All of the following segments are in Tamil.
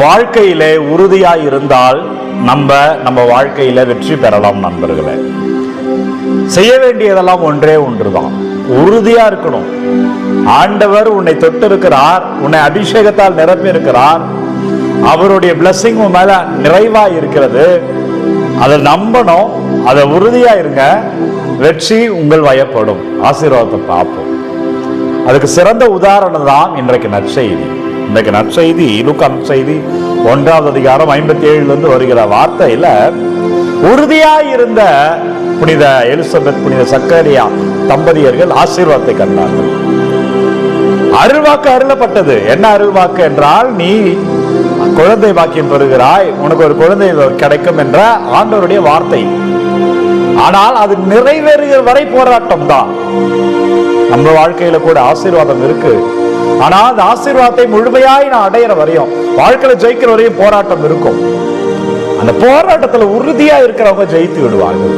வாழ்க்கையிலே உறுதியா இருந்தால் நம்ம நம்ம வாழ்க்கையில வெற்றி பெறலாம் நண்பர்களே. செய்ய வேண்டியதெல்லாம் ஒன்றே ஒன்றுதான். உறுதியா இருக்கணும். ஆண்டவர் உன்னை தொட்டு இருக்கிறார் உன்னை அபிஷேகத்தால் நிரப்பி இருக்கிறார் அவருடைய பிளஸ்ஸிங் உன் மேல நிறைவா இருக்கிறது. அதை நம்பணும். அதை உறுதியா இருங்க. வெற்றி உங்கள் வயப்படும். ஆசீர்வாதத்தை பார்ப்போம். அதுக்கு சிறந்த உதாரணம் தான் இன்றைக்கு நற்செய்தி. இன்றைக்கு நற்செய்தி லுக்கா நற்செய்தி ஒன்றாவது அதிகாரம் ஐம்பத்தி ஏழுல இருந்து வருகிற வார்த்தையில உறுதியாய் இருந்த புனித எலிசபெத் புனித சக்கரியா தம்பதியர்கள் ஆசீர்வாதத்தை கண்டார்கள். அருள்வாக்கு அருளப்பட்டது. என்ன அருள்வாக்கு என்றால் நீ குழந்தை பாக்கியம் பெறுகிறாய் உனக்கு ஒரு குழந்தை கிடைக்கும் என்ற ஆண்டவருடைய வார்த்தை. ஆனால் அது நிறைவேறுகிற வரை போராட்டம் தான் நம்ம வாழ்க்கையில கூட ஆசீர்வாதம் இருக்கு. ஆனா அந்த ஆசீர்வாதத்தை முழுமையாய் நான் அடையிற வரையும் வாழ்க்கையில ஜெயிக்கிற வரையும் போராட்டம் இருக்கும். அந்த போராட்டத்துல உறுதியா இருக்கிறவங்க ஜெயித்து விடுவார்கள்.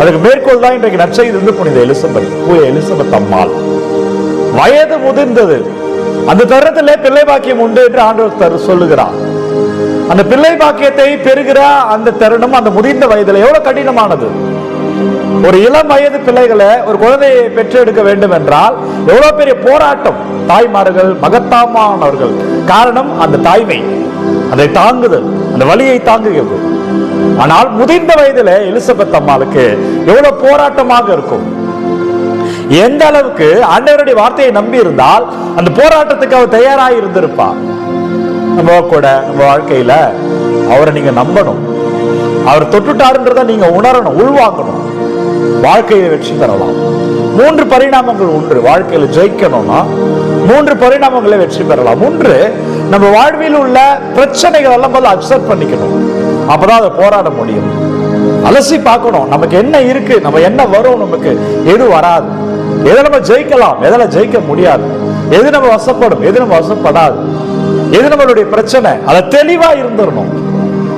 அதுக்கு மேற்கோள் தான் இன்றைக்கு நற்செய்தி இருந்து புனித எலிசபெத் பூய எலிசபெத் அம்மாள். வயது முதிர்ந்தது. அந்த தருணத்திலே பிள்ளை பாக்கியம் உண்டு என்று ஆண்டவர் தரு சொல்லுகிறார். அந்த பிள்ளை பாக்கியத்தை பெறுகிற அந்த தருணம் அந்த முதிர்ந்த வயதுல எவ்வளவு கடினமானது. ஒரு இளம் வயது பிள்ளைகளை ஒரு குழந்தையை பெற்றெடுக்க வேண்டும் என்றால் எவ்வளவு பெரிய போராட்டம்? தாய்மார்கள் மகத்தாமானவர்கள். காரணம் அந்த தாய்மை. அதை தாங்குதல். அந்த வழியை தாங்குகிறது. ஆனால் முதிர்ந்த வயதுல எலிசபெத் அம்மாளுக்கு எவ்வளவு போராட்டமாக இருக்கும்? எந்த அளவுக்கு ஆண்டவருடைய வார்த்தையை நம்பி இருந்தால் அந்த போராட்டத்துக்கு அவர் தயாராக இருந்திருப்பா நம்ம கூட நம்ம வாழ்க்கையில அவரை நீங்க நம்பணும். அவர் தொட்டுட்டாருன்றதை நீங்க உணரணும் உள்வாங்கணும். வாழ்க்கையில வெற்றி பெறலாம். மூன்று பரிணாமங்கள் உண்டு. வாழ்க்கையில ஜெயிக்கணும்னா மூன்று பரிணாமங்களை வெற்றி பெறலாம். ஒன்று நம்ம வாழ்வில் உள்ள பிரச்சனைகள் எல்லாம் முதல்ல அக்செப்ட் பண்ணிக்கணும். அப்பதான் அதை போராட முடியும். அலசி பார்க்கணும். நமக்கு என்ன இருக்கு? நம்ம என்ன வரும்? நமக்கு எது வராது? எதை நம்ம ஜெயிக்கலாம்? எதில் ஜெயிக்க முடியாது. எது நம்ம வசப்படும்? எது நம்ம வசப்படாது? எது நம்மளுடைய பிரச்சனை? அதை தெளிவா இருந்துடணும்.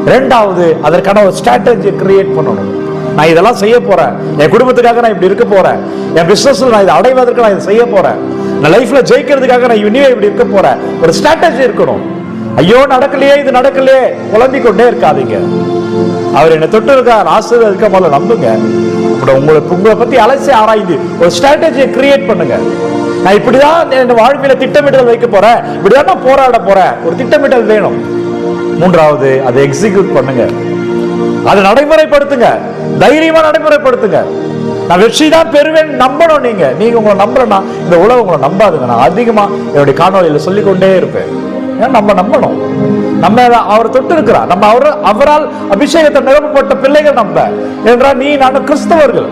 ரெண்டாவது அதற்கான ஒரு ஸ்ட்ராட்டஜி கிரியேட் பண்ணணும். நான் இதெல்லாம் செய்ய போறேன். என் குடும்பத்துக்காக நான் இப்படி இருக்க போறேன். என் பிசினஸ்ல நான் இதை அடைவதற்கு நான் இதை செய்ய போறேன். நான் லைஃப்ல ஜெயிக்கிறதுக்காக நான் இனிமே இப்படி இருக்க போறேன். ஒரு ஸ்ட்ராட்டஜி இருக்கணும். ஐயோ நடக்கலையே இது நடக்கலையே. குழம்பிக் கொண்டே இருக்காதீங்க. அவர் என்னை தொட்டு இருக்கார் ஆசிரியர் இருக்க முதல்ல நம்புங்க. அப்புறம் உங்களை உங்களை பத்தி அலசி ஆராய்ந்து ஒரு ஸ்ட்ராட்டஜியை கிரியேட் பண்ணுங்க. நான் இப்படிதான் என் வாழ்வில திட்டமிடல் வைக்க போறேன். இப்படிதான் நான் போராட போறேன். ஒரு திட்டமிடல் வேணும். மூன்றாவது அதை எக்ஸிக்யூட் பண்ணுங்க. அதை நடைமுறைப்படுத்துங்க. தைரியமா நடைமுறைப்படுத்துங்க. நான் வெற்றி தான் பெறுவேன் நம்பணும் நீங்க. நீங்க உங்களை நம்பலன்னா இந்த உலகம் உங்களை நம்பாதுங்க. நான் அதிகமா என்னுடைய காணொலியில சொல்லிக் கொண்டே இருப்பேன். ஏன்னா நம்ம நம்பணும். நம்ம அவர் தொட்டு இருக்கிறார் நம்ம அவர் அவரால் அபிஷேகத்தை நிரப்பப்பட்ட பிள்ளைகள் நம்ம. என்றால் நீ நான் கிறிஸ்தவர்கள்.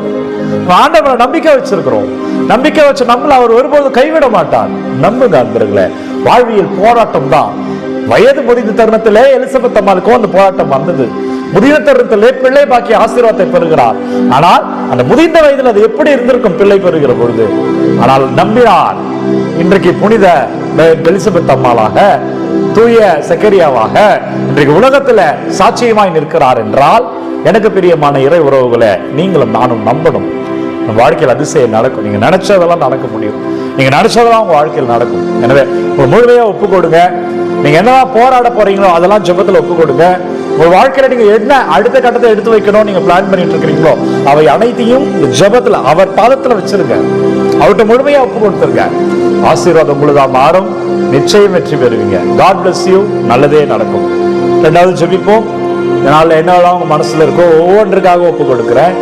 ஆண்டவரை நம்பிக்கை வச்சிருக்கிறோம். நம்பிக்கை வச்ச நம்மள அவர் ஒருபோதும் கைவிட மாட்டார். நம்புங்க அன்பர்களே வாழ்வியல் போராட்டம் தான் வயது முடிந்த தருணத்திலே எலிசபெத் அம்மாளுக்கும் அந்த போராட்டம் வந்தது. முதிர்ந்த தருணத்திலே பிள்ளை பாக்கிய ஆசீர்வாதத்தை பெறுகிறார். ஆனால் அந்த முதிர்ந்த வயதில் அது எப்படி இருந்திருக்கும் பிள்ளை பெறுகிற பொழுது? ஆனால் நம்பினார். இன்றைக்கு புனித எலிசபெத் அம்மாளாக தூய செக்கரியாவாக இன்றைக்கு உலகத்துல சாட்சியமாய் நிற்கிறார் என்றால் எனக்கு பிரியமான இறை உறவுகளை நீங்களும் நானும் நம்பணும். உங்க வாழ்க்கையில் அதிசயம் நடக்கும். நீங்க நினைச்சதெல்லாம் நடக்க முடியும். நீங்க நினைச்சதெல்லாம் உங்க வாழ்க்கையில் நடக்கும். எனவே முழுமையா ஒப்பு கொடுங்க நீங்க என்னதான் போராட போறீங்களோ அதெல்லாம் ஜெபத்துல ஒப்பு கொடுங்க உங்க வாழ்க்கையில நீங்க என்ன அடுத்த கட்டத்தை எடுத்து வைக்கணும் நீங்க பிளான் பண்ணிட்டு இருக்கிறீங்களோ அவை அனைத்தையும் ஜபத்துல ஜெபத்துல அவர் பாதத்துல வச்சிருங்க. அவர்கிட்ட முழுமையா ஒப்பு கொடுத்துருங்க. ஆசீர்வாதம் முழுதா மாறும். நிச்சயம் வெற்றி பெறுவீங்க. காட் பிளஸ் யூ நல்லதே நடக்கும். ரெண்டாவது ஜெபிப்போம். இதனால என்னவெல்லாம் உங்க மனசுல இருக்கோ ஒவ்வொன்றுக்காக ஒப்பு கொடுக்குறேன்.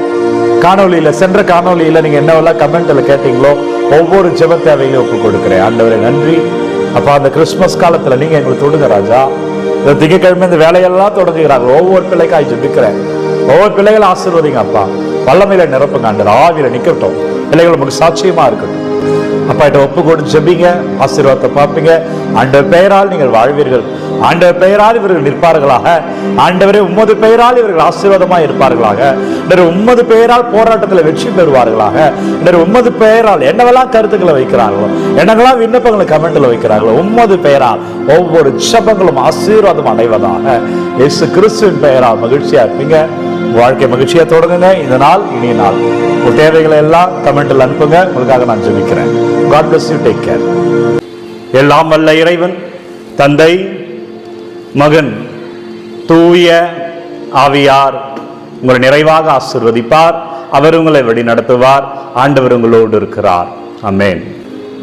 காணொளியில சென்ற காணொளியில நீங்க என்னவெல்லாம் கமெண்ட்ல கேட்டீங்களோ ஒவ்வொரு ஜெப தேவையிலும் ஒப்பு கொடுக்குறேன். ஆண்டவரே நன்றி. அப்ப அந்த கிறிஸ்துமஸ் காலத்துல நீங்க எங்களுக்கு தொடுங்க ராஜா. இந்த திங்கக்கிழமை இந்த வேலையெல்லாம் தொடங்குகிறார்கள் ஒவ்வொரு பிள்ளைக்காய் ஜெபிக்கிறேன். ஒவ்வொரு பிள்ளைகளும் ஆசீர்வதிங்க அப்பா. வல்லமையில நிரப்புங்க ஆண்டவர். ஆவியில நிக்கட்டும். பிள்ளைகள் உங்களுக்கு சாட்சியமா இருக்கட்டும். அப்பா கிட்ட ஒப்பு கொடுத்து ஜெபிங்க ஆசீர்வாதத்தை பார்ப்பீங்க. அந்த பெயரால் நீங்கள் வாழ்வீர்கள். ஆண்டவர் பெயரால் இவர்கள் நிற்பார்களாக. ஆண்டவரே உமது பெயரால் இவர்கள் ஆசீர்வாதமாக இருப்பார்களாக. இன்று உம்மது பெயரால் போராட்டத்தில் வெற்றி பெறுவார்களாக. இன்று உம்மது பெயரால் என்னவெல்லாம் கருத்துக்களை வைக்கிறார்களோ என்னவெல்லாம் விண்ணப்பங்களை கமெண்ட்ல வைக்கிறார்களோ உமது பெயரால் ஒவ்வொரு சபங்களும் ஆசீர்வாதம் அடைவதாக. இயேசு கிறிஸ்துவின் பெயரால் மகிழ்ச்சியா இருப்பீங்க. வாழ்க்கை மகிழ்ச்சியா தொடங்குங்க. இந்த நாள் இனிய நாள். உங்கள் தேவைகளை எல்லாம் கமெண்ட்ல அனுப்புங்க. உங்களுக்காக நான் ஜெபிக்கிறேன். God bless you take care எல்லாம் வல்ல இறைவன் தந்தை மகன் தூய ஆவியார் உங்களை நிறைவாக ஆசிர்வதிப்பார். அவர் உங்களை வழி நடத்துவார் ஆண்டவர் உங்களோடு இருக்கிறார். அமேன்